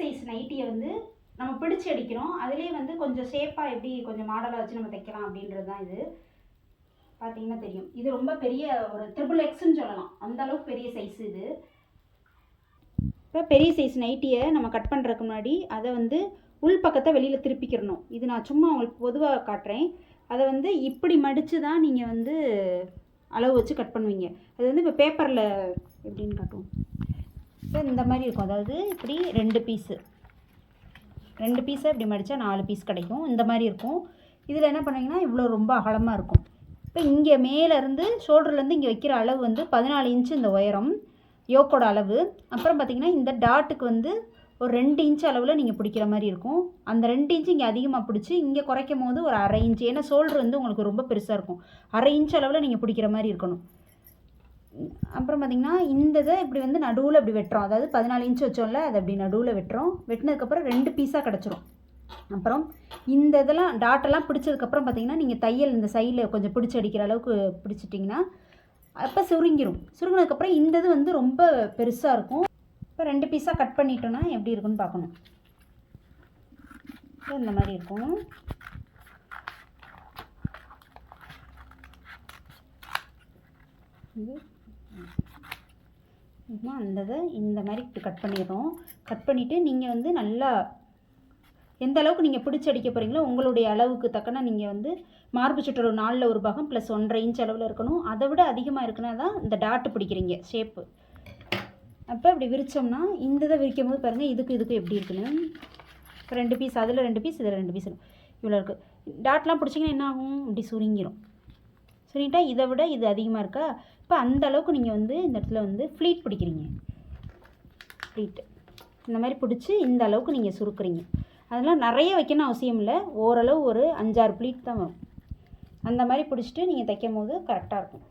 Size நைட்டியை வந்து நம்ம பிடிச்சி அடிக்கிறோம். அதுலேயே வந்து கொஞ்சம் ஷேப்பாக எப்படி கொஞ்சம் மாடலாக வச்சு நம்ம தைக்கலாம் அப்படின்றது தான் இது. பார்த்தீங்கன்னா தெரியும். இது ரொம்ப பெரிய ஒரு ட்ரிபிள் எக்ஸ்ன்னு சொல்லலாம். அந்த அளவுக்கு பெரிய சைஸ் இது. இப்போ பெரிய சைஸ் நைட்டியை நம்ம கட் பண்ணுறதுக்கு முன்னாடி அதை வந்து உள் பக்கத்தை வெளியில் திருப்பிக்கிறணும். இது நான் சும்மா உங்களுக்கு பொதுவாக காட்டுறேன். அதை வந்து இப்படி மடித்து தான் நீங்கள் வந்து அளவு வச்சு கட் பண்ணுவீங்க. அது வந்து இப்போ பேப்பரில் எப்படின்னு காட்டுவோம். ஸோ இந்த மாதிரி இருக்கும். அதாவது இப்படி ரெண்டு பீஸு ரெண்டு பீஸை இப்படி மடித்தா நாலு பீஸ் கிடைக்கும். இந்த மாதிரி இருக்கும். இதில் என்ன பண்ணிங்கன்னா இவ்வளோ ரொம்ப அகலமாக இருக்கும். இப்போ இங்கே மேலேருந்து ஷோல்டர்லேருந்து இங்கே வைக்கிற அளவு வந்து பதினாலு இன்ச்சு இந்த உயரம் யோக்கோட அளவு. அப்புறம் பார்த்தீங்கன்னா இந்த டாட்டுக்கு வந்து ஒரு ரெண்டு இன்ச் அளவில் நீங்கள் பிடிக்கிற மாதிரி இருக்கும். அந்த ரெண்டு இன்ச்சு இங்கே அதிகமாக பிடிச்சி இங்கே குறைக்கும் போது ஒரு அரை இன்ச்சு ஏன்னா ஷோல்டர் வந்து உங்களுக்கு ரொம்ப பெருசாக இருக்கும். அரை இன்ச் அளவில் நீங்கள் பிடிக்கிற மாதிரி இருக்கணும். அப்புறம் பார்த்திங்கன்னா இந்த இதை இப்படி வந்து நடுவில் இப்படி வெட்டுறோம். அதாவது பதினாலு இன்ச் வச்சோம்ல அதை அப்படி நடுவில் வெட்டுறோம். வெட்டினதுக்கப்புறம் ரெண்டு பீஸாக கிடச்சிரும். அப்புறம் இந்த இதெல்லாம் டாட்டெல்லாம் பிடிச்சதுக்கப்புறம் பார்த்தீங்கன்னா நீங்கள் தையல் இந்த சைடில் கொஞ்சம் பிடிச்சி அடிக்கிற அளவுக்கு பிடிச்சிட்டிங்கன்னா அப்போ சுருங்கிரும். சுருங்கினதுக்கப்புறம் இந்த இது வந்து ரொம்ப பெருசாக இருக்கும். இப்போ ரெண்டு பீஸாக கட் பண்ணிட்டோன்னா எப்படி இருக்குன்னு பார்க்கணும். இந்த மாதிரி இருக்கும் இது இதுதான் அந்த இதை இந்த மாதிரி கட் பண்ணிடுறோம் கட் பண்ணிவிட்டு நீங்கள் வந்து நல்லா எந்த அளவுக்கு நீங்கள் பிடிச்சி அடிக்க போகிறீங்களோ உங்களுடைய அளவுக்கு தக்கன நீங்கள் வந்து மார்பு சுற்றளவு நாலில் ஒரு பாகம் ப்ளஸ் ஒன்றரை இன்ச் அளவில் இருக்கணும். அதை விட அதிகமாக இருக்குன்னா தான் இந்த டாட்டு பிடிக்கிறீங்க ஷேப்பு அப்போ இப்படி விரித்தோம்னா இந்த இதை விரிக்கும் போது பாருங்கள் இதுக்கு இதுக்கு எப்படி இருக்குன்னு. இப்போ ரெண்டு பீஸ் அதில் ரெண்டு பீஸ் இதில் ரெண்டு பீஸ் இவ்வளோ இருக்குது டாட்லாம் பிடிச்சிங்கன்னா என்ன ஆகும்? இப்படி சுருங்கிடும் சுருங்கிட்டா இதை விட இது அதிகமாக இருக்கா? இப்போ அந்த அளவுக்கு நீங்கள் வந்து இந்த இடத்துல வந்து ஃப்ளீட் பிடிக்கிறீங்க. ஃப்ளீட் இந்த மாதிரி பிடிச்சி இந்த அளவுக்கு நீங்கள் சுருக்குறீங்க. அதெல்லாம் நிறைய வைக்கணும் அவசியம் இல்லை. ஓரளவு ஒரு அஞ்சாறு ப்ளீட் தான் வரும். அந்த மாதிரி பிடிச்சிட்டு நீங்கள் தைக்கும் போது கரெக்டாக இருக்கும்.